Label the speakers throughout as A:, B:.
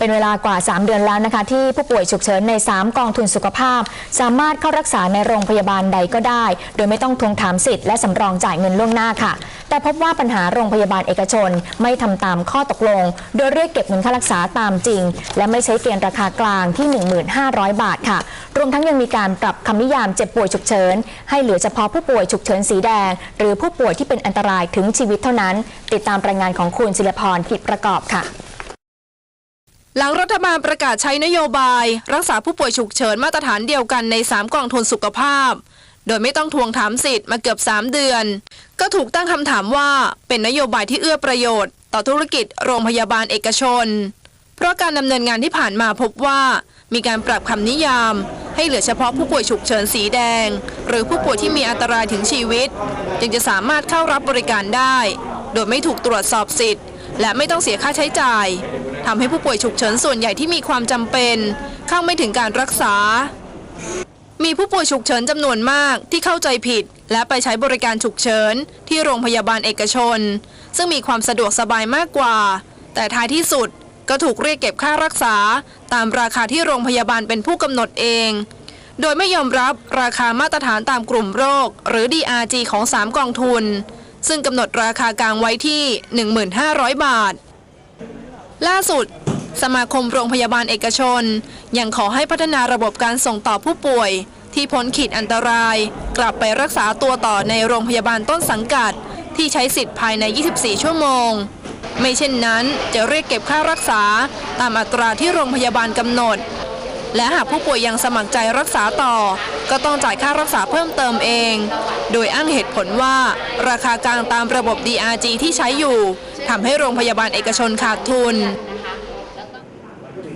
A: เป็นเวลากว่า 3 เดือนแล้วนะคะ ที่ผู้ป่วยฉุกเฉินใน 3 กองทุนสุขภาพ สามารถเข้ารักษาในโรงพยาบาลใดก็ได้ โดยไม่ต้องทวงถามสิทธิ์และสำรองจ่ายเงินล่วงหน้าค่ะ แต่พบว่าปัญหาโรงพยาบาลเอกชนไม่ทำตามข้อตกลง โดยเรียกเก็บเงินค่ารักษาตามจริง และไม่ใช้เกณฑ์ราคากลางที่ 15,000 บาทค่ะ รวมทั้งยังมีการปรับคำนิยามเจ็บป่วยฉุกเฉิน ให้เหลือเฉพาะผู้ป่วยฉุกเฉินสีแดง หรือผู้ป่วยที่เป็นอันตรายถึงชีวิตเท่านั้น ติดตามรายงานของคุณศิลพรกิจประกอบค่ะ
B: หลังรัฐบาลประกาศใช้นโยบาย รักษาผู้ป่วยฉุกเฉินมาตรฐานเดียวกันใน 3กองทุนสุขภาพ โดยไม่ต้องทวงถามสิทธิ์มาเกือบ 3 เดือน ก็ถูกตั้งคำถามว่าเป็นนโยบายที่เอื้อประโยชน์ ต่อธุรกิจโรงพยาบาลเอกชน เพราะการดำเนินงานที่ผ่านมาพบว่า มีการปรับคำนิยาม ให้เหลือเฉพาะผู้ป่วยฉุกเฉินสีแดง หรือผู้ป่วยที่มีอันตรายถึงชีวิต จึงจะสามารถเข้ารับบริการได้ โดยไม่ถูกตรวจสอบสิทธิ์ และไม่ต้องเสียค่าใช้จ่ายทำให้ผู้ป่วยฉุกเฉินส่วนใหญ่ที่มีความจำเป็น เข้าไม่ถึงการรักษา มีผู้ป่วยฉุกเฉินจำนวนมากที่เข้าใจผิด และไปใช้บริการฉุกเฉินที่โรงพยาบาลเอกชน ซึ่งมีความสะดวกสบายมากกว่า แต่ท้ายที่สุดก็ถูกเรียกเก็บค่ารักษา ตามราคาที่โรงพยาบาลเป็นผู้กำหนดเอง โดยไม่ยอมรับราคามาตรฐานตามกลุ่มโรค หรือ DRG ของ 3 กองทุน ซึ่งกำหนดราคากลางไว้ที่ 1,500 บาท ล่าสุด สมาคมโรงพยาบาลเอกชน ยังขอให้พัฒนาระบบการส่งต่อผู้ป่วย ที่พ้นขีดอันตราย กลับไปรักษาตัวต่อในโรงพยาบาลต้นสังกัด ที่ใช้สิทธิ์ภายใน 24 ชั่วโมง ไม่เช่นนั้นจะเรียกเก็บค่ารักษาตามอัตราที่โรงพยาบาลกำหนด และหากผู้ป่วยยังสมัครใจรักษาต่อ ก็ต้องจ่ายค่ารักษาเพิ่มเติมเอง โดยอ้างเหตุผลว่า ราคากลางตามระบบ DRG ที่ใช้อยู่ทำให้โรงพยาบาลเอกชนขาดทุน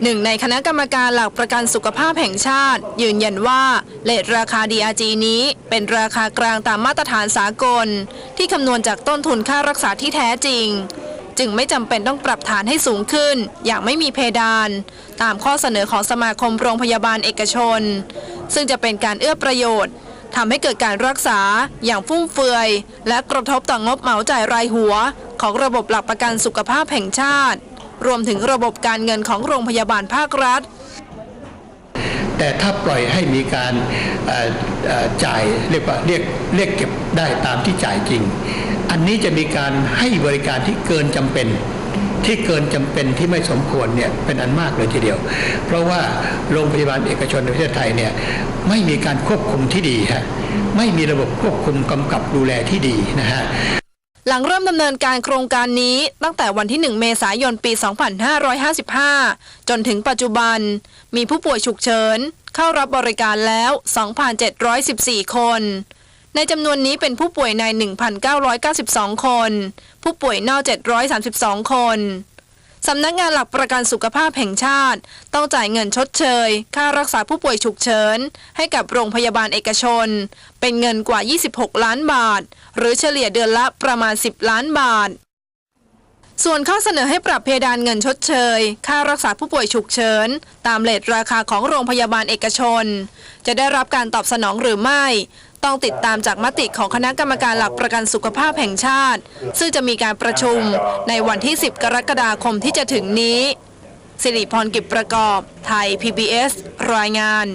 B: หนึ่งในคณะกรรมการหลักประกันสุขภาพแห่งชาติ ยืนยันว่าเลทราคา DRG นี้เป็นราคากลางตามมาตรฐานสากล ที่คำนวณจากต้นทุนค่ารักษาที่แท้จริง จึงไม่จำเป็นต้องปรับฐานให้สูงขึ้น อย่างไม่มีเพดาน ตามข้อเสนอของสมาคมโรงพยาบาลเอกชน ซึ่งจะเป็นการเอื้อประโยชน์ทำให้เกิดการรักษาอย่างฟุ่มเฟือย และกระทบต่องบเหมาจ่ายรายหัว ของระบบหลักประกันสุขภาพแห่งชาติ รวมถึงระบบการเงินของโรงพยาบาลภาครัฐ
C: แต่ถ้าปล่อยให้มีการจ่ายเรียกว่าเรียกเรียกเก็บได้ตามที่จ่ายจริง อันนี้จะมีการให้บริการที่เกินจำเป็น ที่เกินจำเป็นที่ไม่สมควรเนี่ยเป็นอันมากเลยทีเดียว เพราะว่าโรงพยาบาลเอกชนในประเทศไทยเนี่ยไม่มีการควบคุมที่ดีฮะไม่มีระบบควบคุมกำกับดูแลที่ดีนะฮะ
B: หลังเริ่มดำเนินการโครงการนี้ตั้งแต่วันที่ 1 เมษายนปี 2555 จนถึงปัจจุบัน มีผู้ป่วยฉุกเฉิน เข้ารับบริการแล้ว 2,714 คน ในจำนวนนี้เป็นผู้ป่วยใน 1,992 คน ผู้ป่วยนอก 732 คนสำนักงานหลักประกันสุขภาพแห่งชาติ ต้องจ่ายเงินชดเชย ค่ารักษาผู้ป่วยฉุกเฉิน ให้กับโรงพยาบาลเอกชน เป็นเงินกว่า 26 ล้านบาท หรือเฉลี่ยเดือนละประมาณ 10 ล้านบาท ส่วนข้อเสนอให้ปรับเพดานเงินชดเชย ค่ารักษาผู้ป่วยฉุกเฉิน ตามเลทราคาของโรงพยาบาลเอกชน จะได้รับการตอบสนองหรือไม่ ต้องติดตามจากมติของคณะกรรมการหลักประกันสุขภาพแห่งชาติ ซึ่งจะมีการประชุมในวันที่ 10 กรกฎาคมที่จะถึงนี้ สิริพรกิจประกอบ ไทย PBS รายงาน